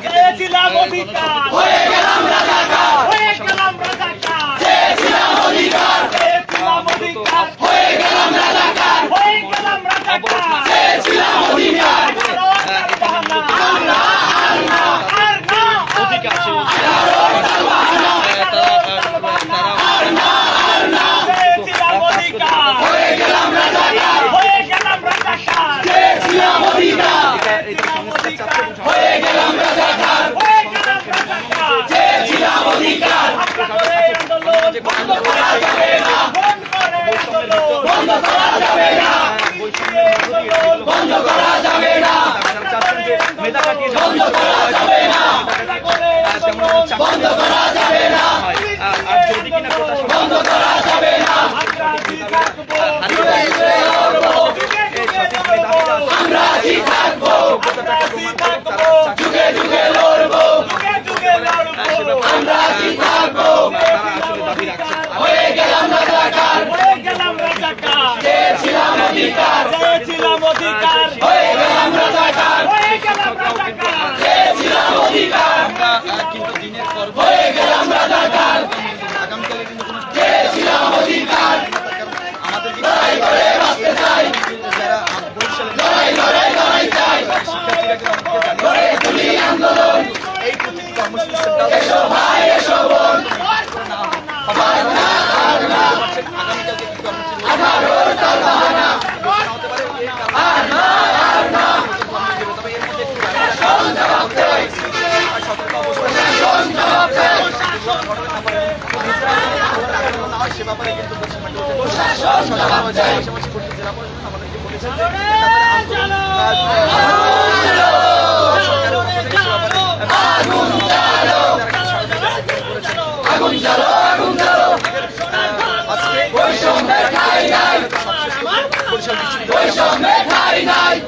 ¡Juegue la অধিকার। চেয়েছিলাম অধিকার। হয়ে ব্যাপারে কিন্তু বৈষম্যের ঠাই নাই